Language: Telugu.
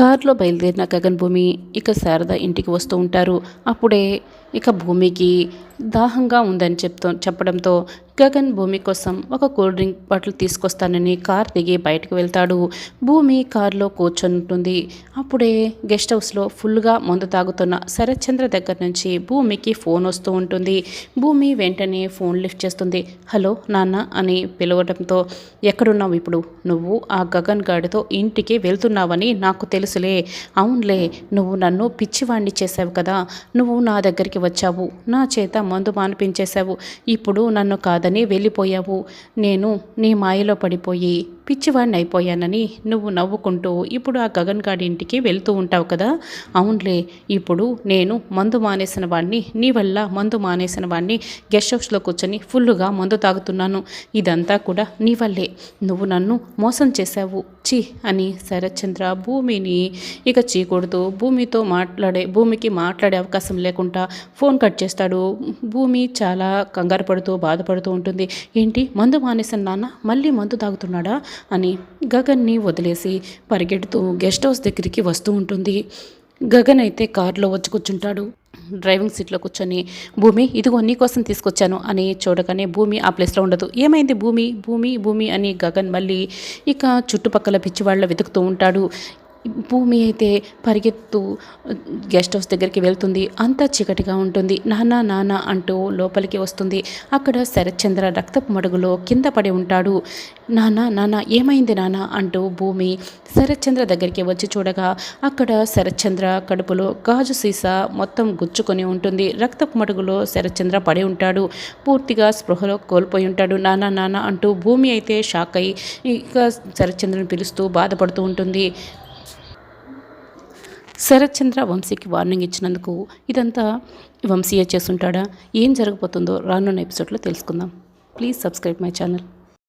కారులో బయలుదేరిన గగన్ భూమి ఇక శారద ఇంటికి వస్తూ ఉంటారు. అప్పుడే ఇక భూమికి దాహంగా ఉందని చెప్తూ చెప్పడంతో గగన్ భూమి కోసం ఒక కూల్ డ్రింక్ బాటిల్ తీసుకొస్తానని కార్ దిగి బయటకు వెళ్తాడు. భూమి కారులో కూర్చొని ఉంటుంది అప్పుడే గెస్ట్ హౌస్లో ఫుల్గా మందు తాగుతున్న శరత్చంద్ర దగ్గర నుంచి భూమికి ఫోన్ వస్తూ ఉంటుంది. భూమి వెంటనే ఫోన్ లిఫ్ట్ చేస్తుంది. హలో నాన్న అని పిలవడంతో ఎక్కడున్నావు ఇప్పుడు? నువ్వు ఆ గగన్ గాడితో ఇంటికి వెళ్తున్నావని నాకు తెలుసులే. అవునులే నువ్వు నన్ను పిచ్చివాణ్ణి చేసావు కదా. నువ్వు నా దగ్గరికి వచ్చావు. నా చేత మందు మానిపించేశావు. ఇప్పుడు నన్ను కాదని వెళ్ళిపోయావు నేను నీ మాయలో పడిపోయి పిచ్చివాడిని అయిపోయానని నువ్వు నవ్వుకుంటూ ఇప్పుడు ఆ గగన్ గాడి ఇంటికి వెళ్తూ ఉంటావు కదా? అవునులే ఇప్పుడు నేను మందు మానేసిన వాడిని నీ వల్ల మందు మానేసిన వాడిని గెస్ట్ హౌస్లో కూర్చొని ఫుల్లుగా మందు తాగుతున్నాను. ఇదంతా కూడా నీ వల్లే. నువ్వు నన్ను మోసం చేశావు. చి అని శరత్చంద్ర భూమిని ఇక చీకూడుతూ భూమితో మాట్లాడే భూమికి మాట్లాడే అవకాశం లేకుండా ఫోన్ కట్ చేస్తాడు. భూమి చాలా కంగారు పడుతూ బాధపడుతూ ఉంటుంది. ఏంటి? మందు మానేసిన నాన్న మళ్ళీ మందు తాగుతున్నాడా? అని గగన్ని వదిలేసి పరిగెడుతూ గెస్ట్ హౌస్ దగ్గరికి వస్తూ ఉంటుంది. గగన్ అయితే కారులో వచ్చి కూర్చుంటాడు. డ్రైవింగ్ సీట్లో కూర్చొని భూమి ఇదిగో నీకోసం తీసుకొచ్చాను అని చూడగానే భూమి ఆ ప్లేస్లో ఉండదు. ఏమైంది భూమి? భూమి భూమి అని గగన్ మళ్ళీ ఇక చుట్టుపక్కల పిచ్చివాళ్ళ వెతుకుతూ ఉంటాడు. భూమి అయితే పరిగెత్తు గెస్ట్ హౌస్ దగ్గరికి వెళ్తుంది. అంతా చీకటిగా ఉంటుంది. నాన్న నాన్న అంటూ లోపలికి వస్తుంది. అక్కడ శరత్చంద్ర రక్తపు మడుగులో కింద పడి ఉంటాడు. నాన్న నాన్న ఏమైంది నాన్న అంటూ భూమి శరత్చంద్ర దగ్గరికి వచ్చి చూడగా అక్కడ శరత్చంద్ర కడుపులో గాజు సీసా మొత్తం గుచ్చుకొని ఉంటుంది. రక్తపు మడుగులో శరత్చంద్ర పడి ఉంటాడు. పూర్తిగా స్పృహలో కోల్పోయి ఉంటాడు. నాన్న నాన్న అంటూ భూమి అయితే షాక్ అయి ఇక శరత్చంద్రని పిలుస్తూ బాధపడుతూ ఉంటుంది. శరత్చంద్ర వంశీకి వార్నింగ్ ఇచ్చినందుకు ఇదంతా వంశీయే చేస్తుంటాడా? ఏం జరగబోతుందో రానున్న ఎపిసోడ్లో తెలుసుకుందాం. Please subscribe my channel.